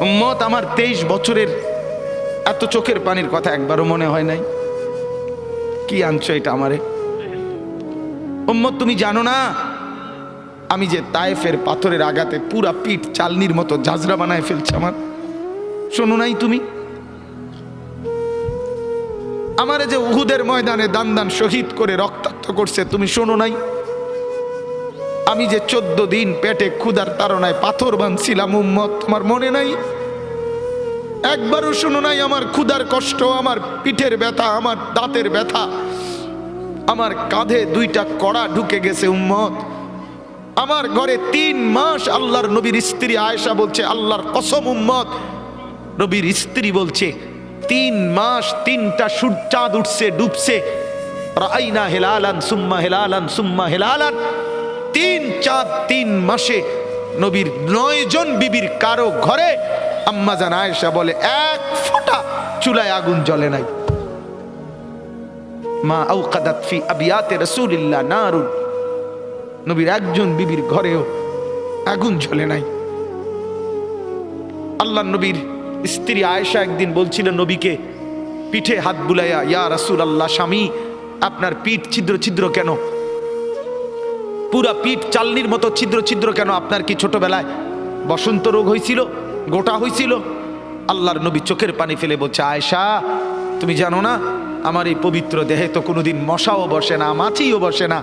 উম্মত আমার তেইশ বছরের, এত চোখের পানির কথা একবারও মনে হয় নাই। কি আনছো এটা আমারে? উম্মত, তুমি জানো না, আমি যে তায়েফের পাথরের আঘাতে পুরা পিঠ চালনির মতো জাজরা বানায় ফেলছে আমার। শোনো নাই তুমি? আমারে যে উহুদের ময়দানে দান দান শহীদ করে রক্তাক্ত করছে, তুমি শোনো নাই? আমি যে চোদ্দ দিন পেটে ক্ষুধার তাড়নায় পাথর বানছিলাম উম্মত, তোমার মনে নাই? একবারও শোনো নাই, আমার ক্ষুধার কষ্ট, আমার পিঠের ব্যথা, আমার দাঁতের ব্যথা। আমার কাঁধে দুইটা কড়া ঢুকে গেছে, উম্মত। আমার ঘরে তিন মাস আল্লাহর নবীর স্ত্রী আয়েশা বলছে, আল্লাহর কসম, উম্মত। নবীর স্ত্রী বলছে, তিন মাস তিনটা চাঁদ উঠছে, ডুবছে। রাইনা হেলালান সুম্মা হেলালান সুম্মা হেলালান। তিন চাঁদ তিন মাসে নবীর নয়জন বিবির কারও ঘরে আম্মা জান আয়েশা বলে, এক ফোঁটা চুলায় আগুন জ্বলে নাই। মা আউকাদাত ফি আবিয়াতে রাসূলিল্লাহ নারুন। নবীর একজন বিবির ঘরেও আগুন জ্বলে নাই। আল্লাহ নবীর স্ত্রী আয়েশা একদিন বলছিল নবীকে, পিঠে হাত বুলাইয়া, ইয়া রাসুল আল্লাহ স্বামী, আপনার পিঠ ছিদ্র ছিদ্র কেন? পুরা পিঠ চালনির মতো ছিদ্র ছিদ্র কেন? আপনার কি ছোটবেলায় বসন্ত রোগ হয়েছিল গোটা হয়েছিল আল্লাহর নবী চোখের পানি ফেলে বলছে, আয়েশা, তুমি জানো না, আমার এই পবিত্র দেহে তো কোনোদিন মশাও বসে না, মাছিও বসে না।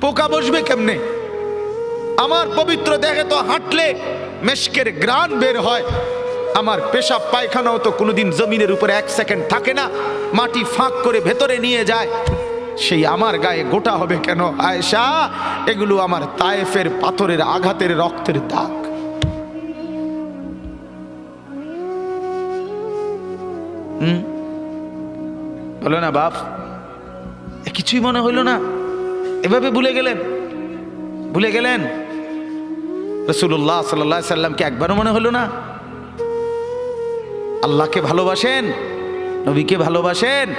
পোকা বসবে কেমনে? আমার পবিত্র দেহে তো হাঁটলে মেশকের গ্রান বের হয়। আমার পেশাব পায়খানাও তো কোনোদিন জমিনের উপরে এক সেকেন্ড থাকে না, মাটি ফাঁক করে ভেতরে নিয়ে যায়। সেই আমার গায়ে গোটা হবে কেন, আয়েশা? এগুলো আমার তায়েফের পাথরের আঘাতের রক্তের দাগ। হুম? বলো না, বাপ। কিছুই মনে হইল না। এভাবে ভুলে গেলেন। ভুলে গেলেন? রসুল্লাহ সাল্লাহ সাল্লামকে একবারও মনে হলো না? আল্লাহকে ভালোবাসেন, নবীকে ভালোবাসেন,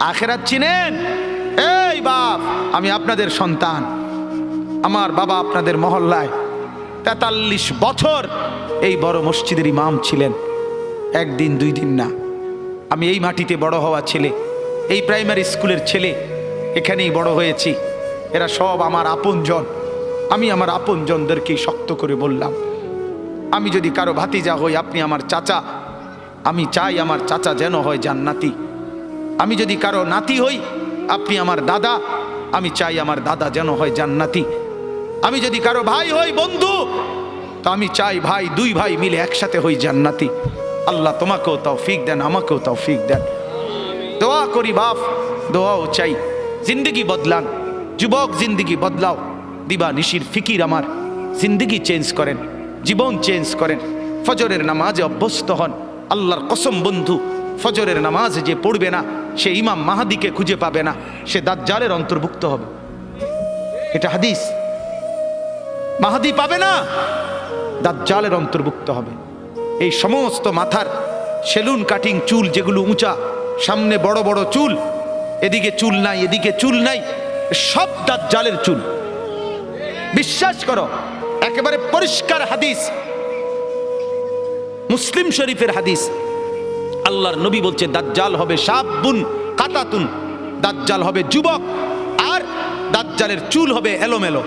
আখেরাত চিনেন। এই বাপ, আমি আপনাদের সন্তান। আমার বাবা আপনাদের মহল্লায় তেতাল্লিশ বছর এই বড় মসজিদের ইমাম ছিলেন। একদিন, দুই দিন না। আমি এই মাটিতে বড় হওয়া ছেলে, এই প্রাইমারি স্কুলের ছেলে, এখানেই বড় হয়েছি। এরা সব আমার আপনজন। আমি আমার আপনজনদেরকেই শক্ত করে বললাম, আমি যদি কারও ভাতিজা হই, আপনি আমার চাচা। আমি চাই আমার চাচা যেন হয় জান্নাতি। আমি যদি কারও নাতি হই, আপনি আমার দাদা। আমি চাই আমার দাদা যেন হয় জান্নাতি। আমি যদি কারও ভাই হই, বন্ধু, তো আমি চাই ভাই, দুই ভাই মিলে একসাথে হই জান্নাতি। আল্লাহ তোমাকেও তৌফিক দেন, আমাকেও তৌফিক দেন। দোয়া করি বাপ, দোয়াও চাই। জিন্দগি বদলান, যুবক জিন্দগি বদলাও। দিবা নিশির ফিকির আমার, জিন্দগি চেঞ্জ করেন, জীবন চেঞ্জ করেন। ফজরের নামাজে অভ্যস্ত হন, আল্লাহর কসম বন্ধু, ফজরের নামাজ যে পড়বে না, সে ইমাম মাহাদিকে খুঁজে পাবে না, সে দাজ্জালের অন্তর্ভুক্ত হবে। এটা হাদিস। মাহাদি পাবে না, দাজ্জালের অন্তর্ভুক্ত হবে। এই সমস্ত মাথার সেলুন, কাটিং চুল যেগুলো উঁচা, সামনে বড় বড় চুল, এদিকে চুল নাই, এদিকে চুল নাই, সব দাঁত জালের চুল। বিশ্বাস করো, একেবারে পরিষ্কার হাদিস। মুসলিম শরীফের হাদিস। আল্লাহর নবী বলছে, দাজ্জাল হবে সাবুন কাতাতুন, দাজ্জাল হবে যুবক, আর দাজ্জালের চুল হবে এলোমেলো।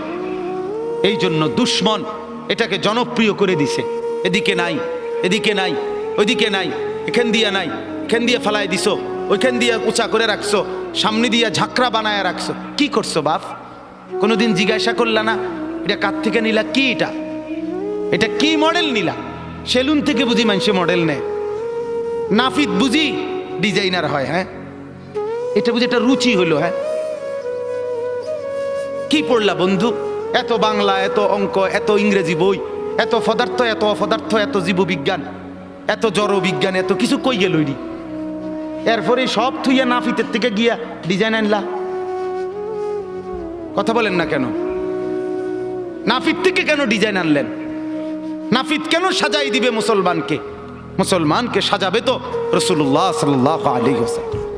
এই জন্য দুশ্মন এটাকে জনপ্রিয় করে দিছে। এদিকে নাই এদিকে নাই, ওইদিকে নাই, এখান দিয়া নাই, এখান দিয়ে ফেলাই দিছো, ওইখান দিয়ে উঁচা করে রাখছো, সামনে দিয়ে ঝাঁকড়া বানায় রাখছো। কি করছ বাপ? কোনোদিন জিজ্ঞাসা করলা না, এটা কার থেকে নিলা, কি এটা? এটা কি মডেল নিলা? সেলুন থেকে বুঝি মানুষে মডেল নেয়। নাফিদ বুঝি ডিজাইনার হয় হ্যাঁ? এটা বুঝি একটা রুচি হলো হ্যাঁ? কি পড়লা বন্ধু? এত বাংলা, এত অঙ্ক, এত ইংরেজি বই এত পদার্থ, এত অপদার্থ, এত জীববিজ্ঞান, এত জড় বিজ্ঞান এত কিছু কই গেল এরপরে সব থুইয়া নাফিতের থেকে গিয়া ডিজাইন আনলা। কথা বলেন না কেন? নাফিত থেকে কেন ডিজাইন আনলেন? নাফিত কেন সাজাই দিবে মুসলমানকে? মুসলমানকে সাজাবে তো রসুল্লাহ সাল্লাহ আলী হোসেন